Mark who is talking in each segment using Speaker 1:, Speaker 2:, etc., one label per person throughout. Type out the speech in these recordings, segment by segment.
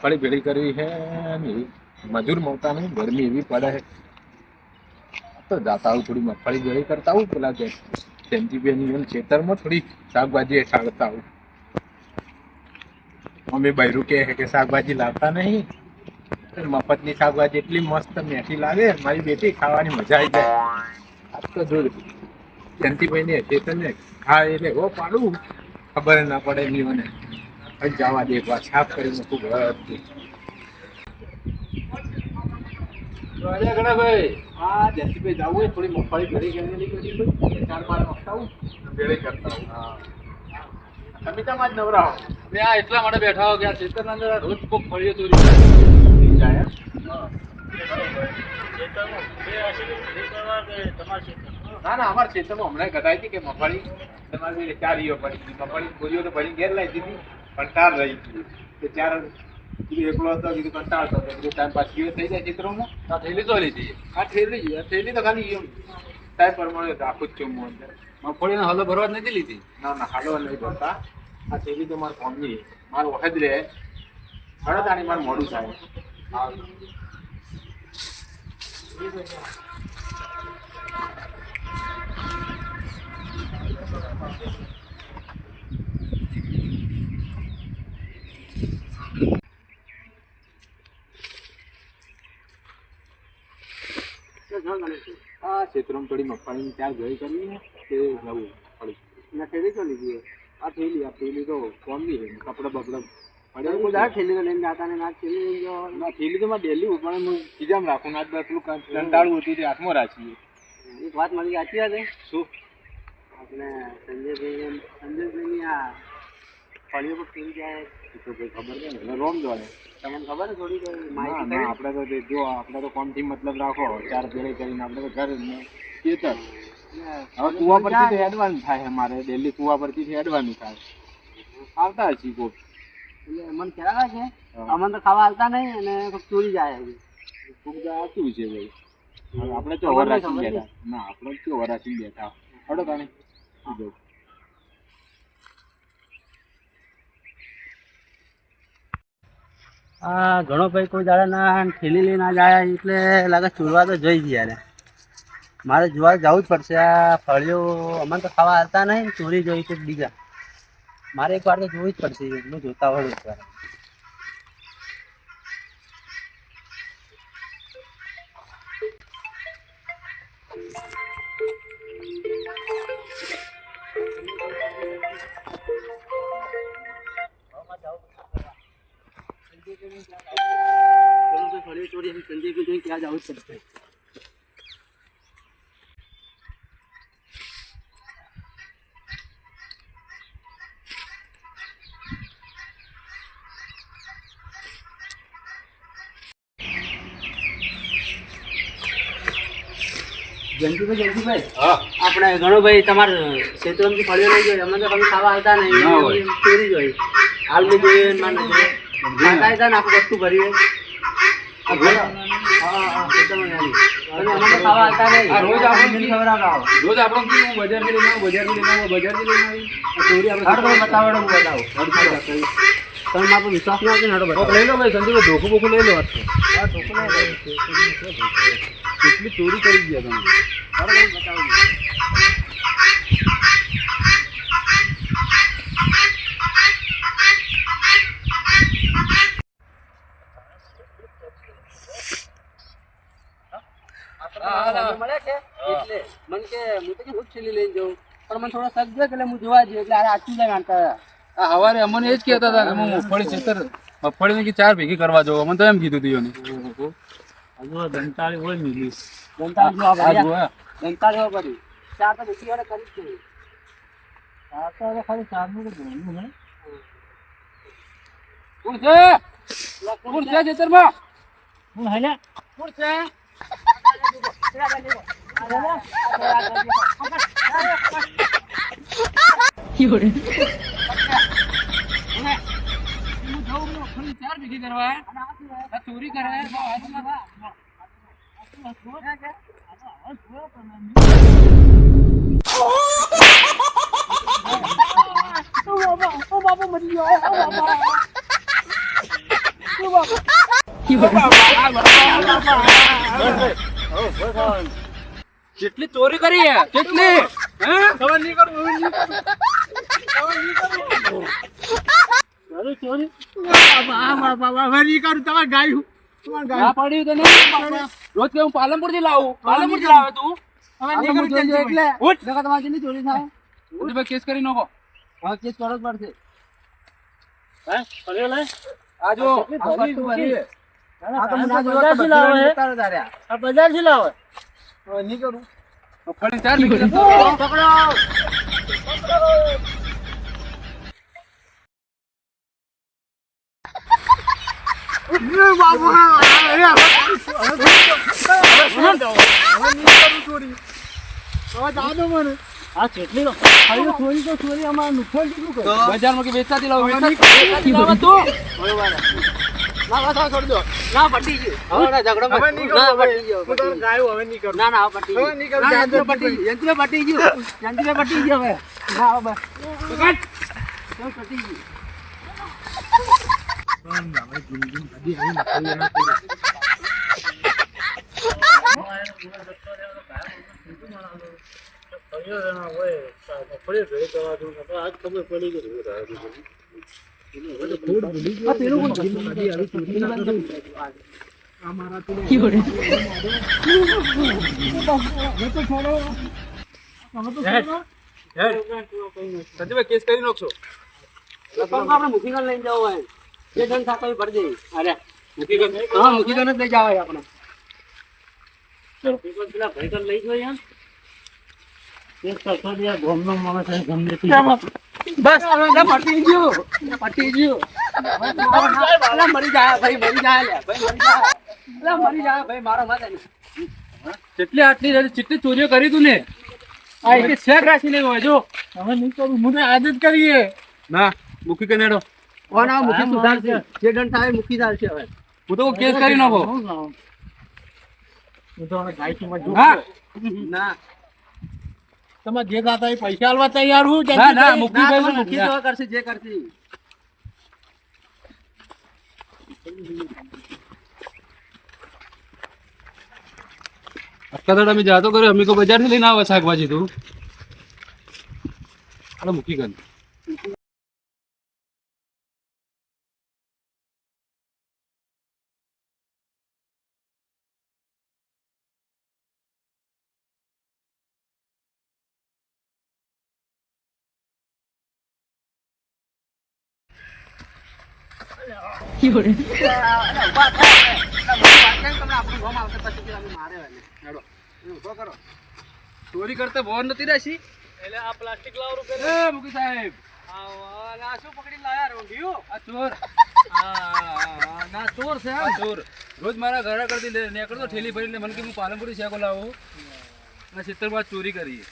Speaker 1: મગફળી ભેળી કરવી છે ને મજૂર મળતા નહીં ગરમી એવી પડે તો જાતા આવું થોડી મગફળી ભેળી કરતા આવું પેલા જે જયંતિબેન એમ ખેતરમાં થોડી શાકભાજી હેઠાડતા આવું. મમ્મી બૈરું કહે કે શાકભાજી લાવતા નહીં. મફતની શાકભાજી એટલી મસ્ત મેઠી લાગે, મારી બેટી ખાવાની મજા આવી જાય. આજ તો જો જયંતિભાઈ ને ચેતન ને હા એટલે હો પાડું. ખબર ના પડે એમની મને. જવા દે એકવાર સાફ કરી મૂકું ઘર ભાઈ હા જયંતિભાઈ જવું હોય થોડી મગફળી ઘરે ગયેલી કરી ભાઈ ચાર બાર મગતા ભેળે કરતા આવું. હા. તમે ત્યાં જ નવરાવો?
Speaker 2: મેં આ એટલા માટે બેઠા હો કે આ અંદર રોજ કોક ફળીઓ તો
Speaker 1: જાય? ના ના અમારા ખેતરમાં હમણાં ગધાઈ હતી કે મગફળી. તમારી ચાર ઈયો પડી મગફળી ગોળીઓ તો ભરી ઘેર લાવી દીધી. ચાર રહી ગયું. કે ત્યારે કીધું એકલો હતો કીધું કંટાળતો હતો. કીધું ટાઈમ પાસ ગયો થઈ જાય ચિત્રોમાં
Speaker 2: આ થેલી તો લીધી.
Speaker 1: આ થેલી આ થેલી તો ખાલી એમ. ટાઈમ પ્રમાણે આખું જ ચુમ્મું અંદર
Speaker 2: મગફળીનો હલો ભરવા જ નથી લીધી?
Speaker 1: ના ના હાલો નહીં ભરતા. આ થેલી તો મારા કોમની મારો વખત રહે. હળદ આની મારે મોડું થાય. હા આ ક્ષેત્રમાં થોડી મગફળીની ચાર ગળી કરવી ને તે જવું પડી. ના ખેડી તો લીધી આ થેલી આ થેલી તો કોમની છે. કપડા બપડા પડ્યા થેલી તો લઈને જાતા ને ના થેલી ના થેલી તો મારે ડેલી પણ હું ખીજામાં રાખું ના કંટાળું હતું તે હાથમાં રાખીએ.
Speaker 3: એક વાત મારી સાચી વાત
Speaker 1: શું?
Speaker 3: આપણે સંજયભાઈ સંજયભાઈની આ ફળીઓ પર કેમ જાય
Speaker 1: તો કોઈ ખબર નહીં એટલે રોમ જોડે
Speaker 3: તમને ખબર થોડી માહિતી
Speaker 1: ના આપણે તો જો આપણે તો કોમથી મતલબ રાખો? ચાર પેઢી કરીને આપણે તો ઘર ખેતર હવે કુવા પરથી તો હેડવાનું થાય અમારે ડેલી કુવા પરથી હેડવાનું થાય. આવતા હજી કોક.
Speaker 3: એટલે મને કહેતા છે અમને તો ખાવા આવતા નહીં અને કોઈક ચોરી જાય.
Speaker 1: કોક તો આવતું છે ભાઈ. આપણે ચો
Speaker 3: ખબર નહીં,
Speaker 1: વરાસી
Speaker 3: ખબર
Speaker 1: બેઠા ના આપણે ચો વરાસી બેઠા હડો તાણે શું કહું?
Speaker 3: આ ઘણો ભાઈ કોઈ દાડા ના ઠેલી લઈને ના જાય એટલે લાગે ચૂરવા તો જઈ ગયા મારે જોવા જવું જ પડશે. આ ફળીઓ અમને તો ખાવા આવતા નહીં ચોરી જોઈ કોઈ બીજા. મારે એક વાર તો જોવું જ પડશે. એટલું જોતા હોય એક જોઈ ક્યાં જવું જ જયંતિભાઈ જયંતિભાઈ આપણે ઘણો ભાઈ તમારે ક્ષેત્રમાંથી ફળ્યો લઈ અમે તો તમે ખાવા આવતા નહીં. ચોરી જોઈએ હાલ મેં જોઈએ ને મારે જોઈએ ખાતા હતા ને આખું વસ્તુ હા, હા,
Speaker 2: રોજ આપણે આપણે હું બજારથી લઈને આવું બજારથી લઈને આવું બજારથી લઈને આવી આપણે
Speaker 3: હાડો તમે બતાવો મારો વિશ્વાસ આવે
Speaker 2: લઈ લો ભાઈ સંજયભાઈ ધોખું બોખું લઈ લો આ.
Speaker 3: હા.
Speaker 2: કેટલી ચોરી કરી ગયા તમે
Speaker 3: બતાવો મળે છે એટલે મને કે હું તો કે હું છેલ્લી લઈને જાઉં. પણ મને થોડો શક એટલે હું જોવા જઈએ એટલે આ આચું જાય માનતા
Speaker 2: આ હવારે અમને એ જ કહેતા હતા કે હું મગફળી મગફળીની કે ચાર ભેગી કરવા જાઉં. અમને તો એમ કીધું હતું એને
Speaker 1: દંતાળી હોય મિલી
Speaker 3: જનતા જો આ
Speaker 2: આ
Speaker 3: ભાઈ
Speaker 2: જોયા.
Speaker 3: જનતા જો પડી ચાર તો બીજી વાર કરી જ છે.
Speaker 1: આ તો હવે ખાલી ચારનું તો ભણવું ને
Speaker 2: કોણ છે? કોણ છે
Speaker 1: હું હે
Speaker 2: કોણ છે? હું જાઉં મગફળી ચાર ભેગી કરવા આ ચોરી કરે
Speaker 3: ઓ બાબા ઓ બાબા મરી ગયો ઓ બાબા ઓ
Speaker 2: કેટલી ચોરી કરી હે? કેટલી? હે?
Speaker 1: હવે નહીં કરું
Speaker 3: ચોરી?
Speaker 1: હવે નહીં કરું તમારે ગાયું.
Speaker 2: રોજ કે હું પાલનપુરથી લાવું પાલનપુરથી લાવે તું
Speaker 3: એટલે. તમારી ચોરી થાય?
Speaker 2: કેસ કરી નાખો.
Speaker 3: હા કેસ કરો જ પડશે. હે? કર્યો બજારથી લાવે
Speaker 1: નહીં કરું?
Speaker 2: ચાર
Speaker 3: પકડો
Speaker 2: બજારમાં કે વેચાતી લાવો વેચતાથી લાવો. તું?
Speaker 3: ના બસ છોડી દો. ના પટી ગયું. હવે ઝઘડો
Speaker 1: હવે નહીં
Speaker 3: ના પટી ગયો
Speaker 1: હું તો ગાયું. હવે નહીં કરું
Speaker 3: ના ના પટી
Speaker 1: હવે નહીં કરું
Speaker 3: યંત્ર પટી યંત્ર પટી ગયું. યંત્ર પટી ગયું હવે. ના હવે બસ. પટી ગયું.
Speaker 2: સંજયભાઈ કેસ કરી નાખશો
Speaker 3: આપણે મૂકીને લઈને જવું હોય જે દંડ થતો હોય અરે
Speaker 2: મૂકી કર.
Speaker 3: હા જ લઈ જવાય આપણે પેલા ભાઈ લઈ જોઈએ એમ એક કરતો દે ગોમનો માણસ છે ગમે તે બસ હવે પટી ગયું. પટી ગયું. મરી જાય ભાઈ મરી જાય મરી જાય અલા મરી જાય ભાઈ મારો માતા
Speaker 2: જેટલી આટલી રાતે ચોરીઓ કરી તું ને આ એક શેક રાખી લેવો જો
Speaker 1: હવે નહીં કરું હું તો કરીએ
Speaker 2: ના મૂકી કનેડો નેડો?
Speaker 3: કોણ આ મૂકી સુધારશે જે દંડ થાય એ ચાલશે હવે.
Speaker 2: હું તો કેસ કરી નાખો.
Speaker 1: હું તો હવે ગાયકીમાં જોઉં
Speaker 2: હા.
Speaker 1: છું.
Speaker 3: ના.
Speaker 1: તમે જે ખાતા પૈસા આલવા તૈયાર હું
Speaker 2: ના ના મૂકી ભાઈ
Speaker 3: તમે મૂકી કરશે જે કરશે
Speaker 2: અક્કા તમે જાતો કર્યો અમે તો બજારથી લઈને આવે શાકભાજી તું. અરે મૂકી કર ચોરી કરતા બોર નથી રહેશી
Speaker 3: એટલે આ પ્લાસ્ટિક લાવરું કે
Speaker 2: એ મુકી સાહેબ.
Speaker 3: આ શું પકડી લાયા રોંઢિયું.
Speaker 2: આ ચોર.
Speaker 3: ના ચોર છે
Speaker 2: આ. ચોર. રોજ મારા ઘરે કરતી લે નીકળતો ઠેલી ભરીને મને કે હું પાલનપુરી શેકો લાવું. અને સિત્તેર ચોરી કરી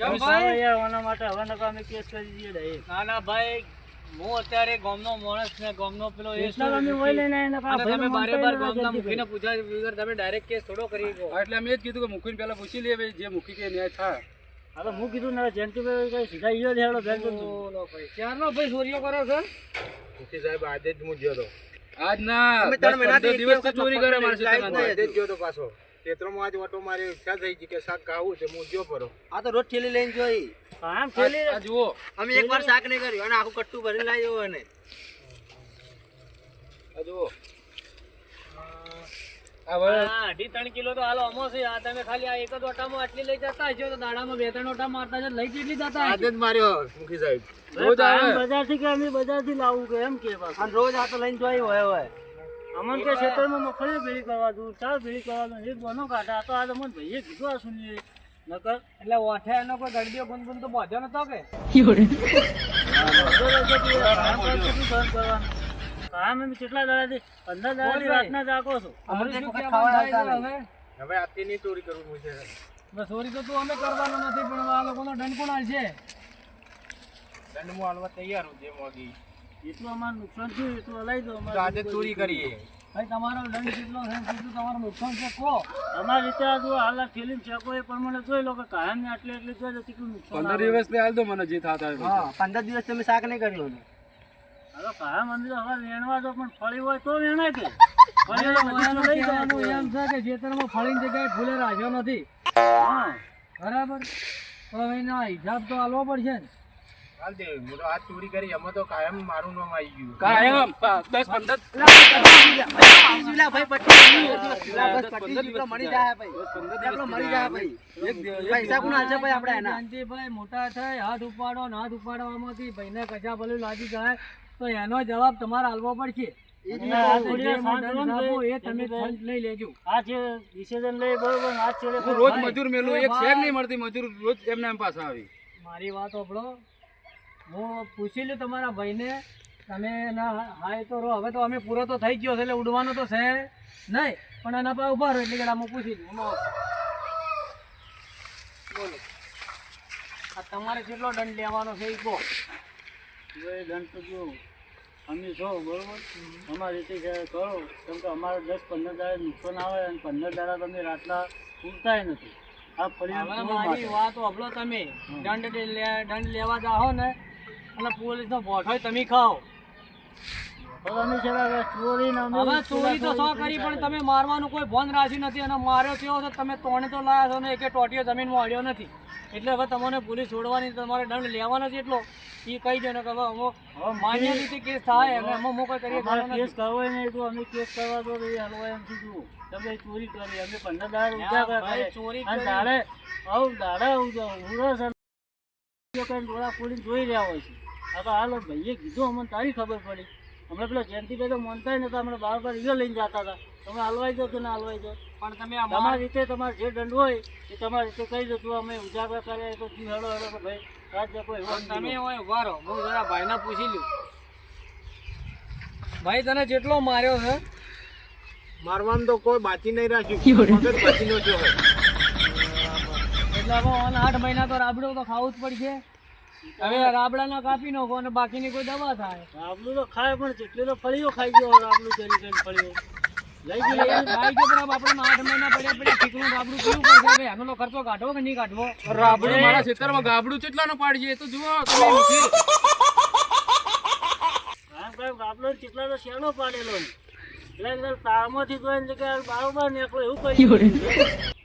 Speaker 3: કેમ ભાઈ? આના માટે હવે કેસ કરી દઈએ ડાયરેક્ટ.
Speaker 4: ના ના ભાઈ હું અત્યારે ગામનો માણસ ને ગામનો પેલો એ
Speaker 3: તમે હોય લઈને આયા નકા
Speaker 4: અને
Speaker 3: ભાઈનો
Speaker 4: તમે બારે બાર ગામના
Speaker 3: જલ્દી
Speaker 4: મૂકીને વગર તમે ડાયરેક્ટ કેસ થોડો કરી ગયો
Speaker 2: એટલે મેં જ કીધું કે મૂકીને પહેલા પૂછી લે ભાઈ જે મૂકી કે ન્યાય થાય.
Speaker 3: હવે હું કીધું ના જયંતિભાઈ કઈ સીધા ઈયો જ બેન
Speaker 4: બોલો ભાઈ ક્યારનો ભાઈ ચોરીઓ કરો છો?
Speaker 1: મુખી સાહેબ આજે જ હું ગયો તો.
Speaker 2: આજ ના
Speaker 3: અમે વખત
Speaker 2: ચોરી કરે
Speaker 3: મફત
Speaker 2: મારા
Speaker 3: લાઈટ
Speaker 2: ક્ષેત્રમાં.
Speaker 1: આજે જ ગયો તો પાછો. ખેતરમાં આજ વાટો મારે ઈચ્છા થઈ ગઈ કે શાક ખાવું છે. હું જો પરો
Speaker 3: આ તો રોજ ઠેલી લઈને જોઈ. આમ ઠેલી
Speaker 2: જુઓ.
Speaker 3: અમે એકવાર શાક નહીં કર્યું. અને આખું કટ્ટું ભરી લાવ્યો અને
Speaker 2: આ જુઓ. આ વળ-
Speaker 4: હા અઢી ત્રણ કિલો તો હાલો અમો છે. આ તમે ખાલી આ એક જ ઓટામાં આટલી લઈ જતા હશો તો દાડામાં બે ત્રણ ઓટા મારતા લઈ કેટલી જતા
Speaker 1: આજે જ માર્યો મુખી સાહેબ.
Speaker 2: રોજ
Speaker 3: બજારથી કે અમે બજારથી લાવવું કે એમ કે અને રોજ આ તો લઈને જોઈ હોય હોય અમન કે ખેતરમાં મગફળી ભેળી કરવા દઉં ચાર ભેળી કરવા દઉં એક બનો કાઢા. તો આજ અમન ભાઈએ કીધું આ સુની નકર
Speaker 4: એટલે ઓઠે એનો કોઈ દર્દીઓ ગુન ગુન તો બાંધ્યો નતો કે?
Speaker 3: કામ એમ કેટલા દાડાથી પંદર દાડાથી રાતના જાગો છો.
Speaker 4: હવે?
Speaker 1: નહીં. ચોરી કરવું
Speaker 4: બસ ચોરી તો તું અમે કરવાનો નથી પણ આ લોકોનો દંડ કોણ છે
Speaker 1: દંડ હું આલવા તૈયાર હું જે મોગી
Speaker 3: એટલું અમારે નુકસાન થયું એટલું લઈ દો
Speaker 1: આજે ચોરી કરીએ.
Speaker 4: ભાઈ તમારો દંડ કેટલો છે કેટલું તમારું નુકસાન છે કહો.
Speaker 3: તમારી રીતે આ જો હાલ ફિલ્મ ચેકો એ પ્રમાણે જોઈ લો કે કાયમ ને આટલી એટલી જોઈ લો કેટલું નુકસાન
Speaker 2: પંદર દિવસ હાલ દો મને જે થતા હોય
Speaker 3: હા પંદર દિવસ તમે શાક નહીં કર્યું
Speaker 5: હવે કાયમ મંદિર હવે વેણવા દો પણ ફળી હોય તો વેણાય કે ફળી હોય પછી તો લઈ જાય.
Speaker 4: કહેવાનું એમ છે કે ખેતરમાં ફળીની જગ્યાએ ફૂલે રાખ્યો નથી.
Speaker 5: હા.
Speaker 4: બરાબર? તો હવે એનો હિસાબ તો આલવો પડશે ને.
Speaker 1: હાલ દે હું તો આ ચોરી કરી એમાં તો કાયમ મારું નામ આવી ગયું.
Speaker 4: કાયમ દસ પંદર.
Speaker 3: ભાઈ પટ્ટી મળી જાય ભાઈ. મળી જાય ભાઈ. પૈસા કોણ હાલશે ભાઈ આપણે એના?
Speaker 4: શાંતિભાઈ મોટા થાય હાથ ઉપાડો હાથ ઉપાડવામાંથી ભાઈને કચા ભલું લાગી જાય તો એનો જવાબ તમારે આલવો પડશે. રોજ મજૂર મેલું એક શેર નહીં મળતી મજૂર રોજ એમને એમ પાછા આવી. મારી વાત સાંભળો. હું પૂછી લઉં તમારા ભાઈને. તમે ના હાય તો રહો. હવે તો અમે પૂરો તો થઈ ગયો છે એટલે ઉડવાનો તો છે નહીં. પણ એના પર ઊભા રહો એટલે કે હું પૂછી લઉં બોલો. આ તમારે કેટલો દંડ લેવાનો છે એ કહો.
Speaker 5: હવે દંડ તો જો અમે છો બરોબર? અમારી રીતે કરો. કેમ કે અમારે દસ પંદર દાડા નુકસાન આવે અને પંદર દાડા તમે રાતના ઉઠતાય નથી. આ કેવું
Speaker 4: મારી વાત સાંભળો તમે. દંડ દંડ લેવા જાઓ ને અને પોલીસનો ભોઠો તમે ખાઓ.
Speaker 5: તો તમે છે ને ચોરી ને અમે
Speaker 4: હવે ચોરી તો સો કરી પણ તમે મારવાનું કોઈ ભોન રાખ્યું નથી અને માર્યો કેવો છે? તમે તોણે તો લાયા છો ને એકે ટોટીઓ જમીનમાં અડ્યો નથી. એટલે હવે તમને પોલીસ છોડવાની તમારે દંડ લેવાનો છે એટલો. એ કહી દો ને કે હવે માન્ય રીતે કેસ થાય અને અમુક મોકો કરીએ
Speaker 5: કેસ કરવો નહીં તો અમે કેસ કરવા તો એમ તમે ચોરી કરી અમે પંદર દાડા
Speaker 4: ચોરી
Speaker 5: આવું જોઈ રહ્યા હોય છે. તો હાલ ભાઈએ કીધું અમને તારી ખબર પડી. હમણાં પેલા જયંતિભાઈ તો માનતા નતા હમણાં બાર બાર ઈગો લઈને જતા હતા. તમે હલવાઈ દો કે ના હલવાઈ દો
Speaker 4: પણ તમે
Speaker 5: તમારી રીતે તમારે જે દંડ હોય એ તમારી રીતે કહી દો. તું અમે ઉજાગરા કર્યા તો શું હેડો હેડો ભાઈ રાજ્ય કોઈ
Speaker 4: તમે. હોય ઊભા હું જરા ભાઈને પૂછી લઉં ભાઈ તને જેટલો માર્યો છે
Speaker 1: મારવાનું તો કોઈ બાકી નહીં રાખ્યું. મગજ બાકી નો જો હોય
Speaker 4: એટલે હવે આઠ મહિના તો રાબડો તો ખાવું જ પડશે. હવે રાબડાના કાપી નાખો અને બાકીની કોઈ દવા થાય.
Speaker 5: રાબડું તો ખાય પણ જેટલી તો ફળીઓ ખાઈ ગયો રાબડું કરી કરીને ફળીઓ. લઈ ગઈ લઈ
Speaker 4: ગયો. પણ આપણે આઠ મહિના પડ્યા પડ્યા ઠીકનું રાબડું પીવું પડશે. હવે એનો ખર્ચો કાઢવો કે નહીં કાઢવો? રાબડું મારા ખેતરમાં ગાબડું કેટલાનો પાડીએ તો જુઓ
Speaker 5: ભાઈ બાપલો શેનો પાડેલો એટલે તાળમાંથી જોઈને કે બારોબાર નીકળો એવું કહી